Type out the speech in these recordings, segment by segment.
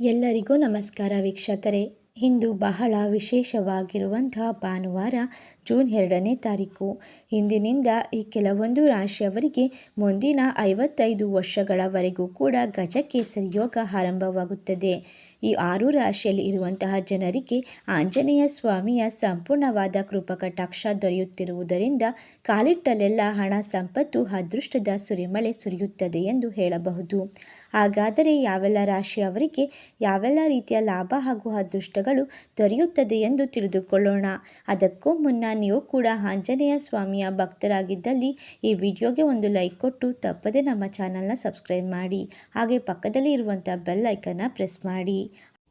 ಎಲ್ಲರಿಗೂ ನಮಸ್ಕಾರ ವೀಕ್ಷಕರೇ. ಇಂದು ಬಹಳ ವಿಶೇಷವಾಗಿರುವಂತಹ ಭಾನುವಾರ, ಜೂನ್ ಎರಡನೇ ತಾರೀಕು. ಇಂದಿನಿಂದ ಈ ಕೆಲವೊಂದು ರಾಶಿಯವರಿಗೆ ಮುಂದಿನ ಐವತ್ತೈದು ವರ್ಷಗಳವರೆಗೂ ಕೂಡ ಗಜಕೇಸರಿ ಯೋಗ ಆರಂಭವಾಗುತ್ತದೆ. ಈ ಆರು ರಾಶಿಯಲ್ಲಿ ಇರುವಂತಹ ಜನರಿಗೆ ಆಂಜನೇಯ ಸ್ವಾಮಿಯ ಸಂಪೂರ್ಣವಾದ ಕೃಪಕಟಾಕ್ಷ ದೊರೆಯುತ್ತಿರುವುದರಿಂದ ಕಾಲಿಟ್ಟಲೆಲ್ಲ ಹಣ ಸಂಪತ್ತು ಅದೃಷ್ಟದ ಸುರಿಮಳೆ ಸುರಿಯುತ್ತದೆ ಎಂದು ಹೇಳಬಹುದು. ಹಾಗಾದರೆ ಯಾವೆಲ್ಲ ರಾಶಿಯವರಿಗೆ ಯಾವೆಲ್ಲ ರೀತಿಯ ಲಾಭ ಹಾಗೂ ಅದೃಷ್ಟಗಳು ದೊರೆಯುತ್ತದೆ ಎಂದು ತಿಳಿದುಕೊಳ್ಳೋಣ. ಅದಕ್ಕೂ ಮುನ್ನ ನೀವು ಕೂಡ ಆಂಜನೇಯ ಸ್ವಾಮಿಯ ಭಕ್ತರಾಗಿದ್ದಲ್ಲಿ ಈ ವಿಡಿಯೋಗೆ ಒಂದು ಲೈಕ್ ಕೊಟ್ಟು ತಪ್ಪದೆ ನಮ್ಮ ಚಾನಲ್ನ ಸಬ್ಸ್ಕ್ರೈಬ್ ಮಾಡಿ. ಹಾಗೆ ಪಕ್ಕದಲ್ಲಿ ಇರುವಂಥ ಬೆಲ್ ಐಕನ್ನ ಪ್ರೆಸ್ ಮಾಡಿ.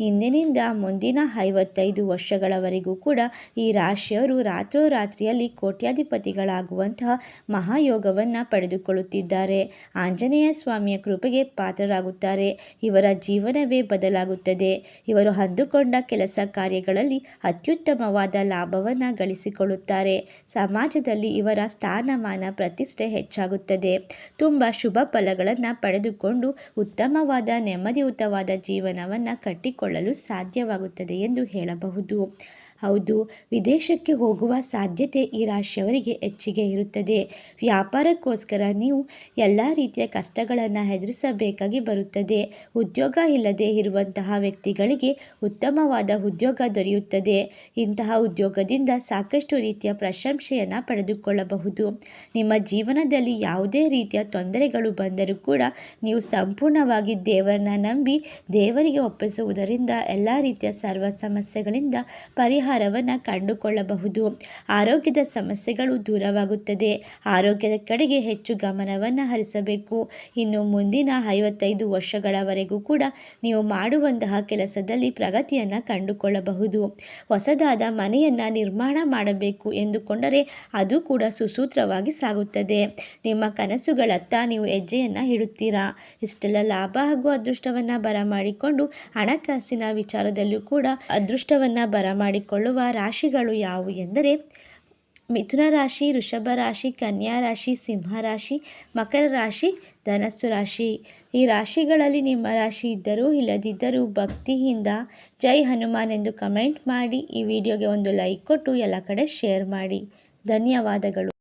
ಇಂದಿನಿಂದ ಮುಂದಿನ ಐವತ್ತೈದು ವರ್ಷಗಳವರೆಗೂ ಕೂಡ ಈ ರಾಶಿಯವರು ರಾತ್ರೋರಾತ್ರಿಯಲ್ಲಿ ಕೋಟ್ಯಾಧಿಪತಿಗಳಾಗುವಂತಹ ಮಹಾಯೋಗವನ್ನು ಪಡೆದುಕೊಳ್ಳುತ್ತಿದ್ದಾರೆ. ಆಂಜನೇಯ ಸ್ವಾಮಿಯ ಕೃಪೆಗೆ ಪಾತ್ರರಾಗುತ್ತಾರೆ. ಇವರ ಜೀವನವೇ ಬದಲಾಗುತ್ತದೆ. ಇವರು ಅಂದುಕೊಂಡ ಕೆಲಸ ಕಾರ್ಯಗಳಲ್ಲಿ ಅತ್ಯುತ್ತಮವಾದ ಲಾಭವನ್ನು ಗಳಿಸಿಕೊಳ್ಳುತ್ತಾರೆ. ಸಮಾಜದಲ್ಲಿ ಇವರ ಸ್ಥಾನಮಾನ ಪ್ರತಿಷ್ಠೆ ಹೆಚ್ಚಾಗುತ್ತದೆ. ತುಂಬ ಶುಭ ಫಲಗಳನ್ನು ಪಡೆದುಕೊಂಡು ಉತ್ತಮವಾದ ನೆಮ್ಮದಿಯುತವಾದ ಜೀವನವನ್ನು ಕಟ್ಟಿಕೊಳ್ಳಲು ಸಾಧ್ಯವಾಗುತ್ತದೆ ಎಂದು ಹೇಳಬಹುದು. ಹೌದು, ವಿದೇಶಕ್ಕೆ ಹೋಗುವ ಸಾಧ್ಯತೆ ಈ ರಾಶಿಯವರಿಗೆ ಹೆಚ್ಚಿಗೆ ಇರುತ್ತದೆ. ವ್ಯಾಪಾರಕ್ಕೋಸ್ಕರ ನೀವು ಎಲ್ಲ ರೀತಿಯ ಕಷ್ಟಗಳನ್ನು ಎದುರಿಸಬೇಕಾಗಿ ಬರುತ್ತದೆ. ಉದ್ಯೋಗ ಇಲ್ಲದೆ ಇರುವಂತಹ ವ್ಯಕ್ತಿಗಳಿಗೆ ಉತ್ತಮವಾದ ಉದ್ಯೋಗ ದೊರೆಯುತ್ತದೆ. ಇಂತಹ ಉದ್ಯೋಗದಿಂದ ಸಾಕಷ್ಟು ರೀತಿಯ ಪ್ರಶಂಸೆಯನ್ನು ಪಡೆದುಕೊಳ್ಳಬಹುದು. ನಿಮ್ಮ ಜೀವನದಲ್ಲಿ ಯಾವುದೇ ರೀತಿಯ ತೊಂದರೆಗಳು ಬಂದರೂ ಕೂಡ ನೀವು ಸಂಪೂರ್ಣವಾಗಿ ದೇವರನ್ನ ನಂಬಿ ದೇವರಿಗೆ ಒಪ್ಪಿಸುವುದರಿಂದ, ಎಲ್ಲ ರೀತಿಯ ಸರ್ವ ಸಮಸ್ಯೆಗಳಿಂದ ಪರಿಹಾರವನ್ನು ಕಂಡುಕೊಳ್ಳಬಹುದು. ಆರೋಗ್ಯದ ಸಮಸ್ಯೆಗಳು ದೂರವಾಗುತ್ತದೆ. ಆರೋಗ್ಯದ ಕಡೆಗೆ ಹೆಚ್ಚು ಗಮನವನ್ನು ಹರಿಸಬೇಕು. ಇನ್ನು ಮುಂದಿನ ಐವತ್ತೈದು ವರ್ಷಗಳವರೆಗೂ ಕೂಡ ನೀವು ಮಾಡುವಂತಹ ಕೆಲಸದಲ್ಲಿ ಪ್ರಗತಿಯನ್ನು ಕಂಡುಕೊಳ್ಳಬಹುದು. ಹೊಸದಾದ ಮನೆಯನ್ನು ನಿರ್ಮಾಣ ಮಾಡಬೇಕು ಎಂದುಕೊಂಡರೆ ಅದು ಕೂಡ ಸುಸೂತ್ರವಾಗಿ ಸಾಗುತ್ತದೆ. ನಿಮ್ಮ ಕನಸುಗಳತ್ತ ನೀವು ಹೆಜ್ಜೆಯನ್ನು ಇಡುತ್ತೀರಾ? ಇಷ್ಟೆಲ್ಲ ಲಾಭ ಹಾಗೂ ಅದೃಷ್ಟವನ್ನು ಬರಮಾಡಿಕೊಂಡು ಹಣಕಾಸಿನ ವಿಚಾರದಲ್ಲೂ ಕೂಡ ಅದೃಷ್ಟವನ್ನು ಬರಮಾಡಿಕೊಳ್ಳುವ ರಾಶಿಗಳು ಯಾವುವು ಎಂದರೆ ಮಿಥುನ ರಾಶಿ, ವೃಷಭ ರಾಶಿ, ಕನ್ಯಾ ರಾಶಿ, ಸಿಂಹ ರಾಶಿ, ಮಕರ ರಾಶಿ, ಧನಸ್ಸು ರಾಶಿ. ಈ ರಾಶಿಗಳಲ್ಲಿ ನಿಮ್ಮ ರಾಶಿ ಇದ್ದರೂ ಇಲ್ಲದಿದ್ದರೂ ಭಕ್ತಿಯಿಂದ ಜೈ ಹನುಮಾನ್ ಎಂದು ಕಮೆಂಟ್ ಮಾಡಿ ಈ ವಿಡಿಯೋಗೆ ಒಂದು ಲೈಕ್ ಕೊಟ್ಟು ಎಲ್ಲ ಕಡೆ ಶೇರ್ ಮಾಡಿ. ಧನ್ಯವಾದಗಳು.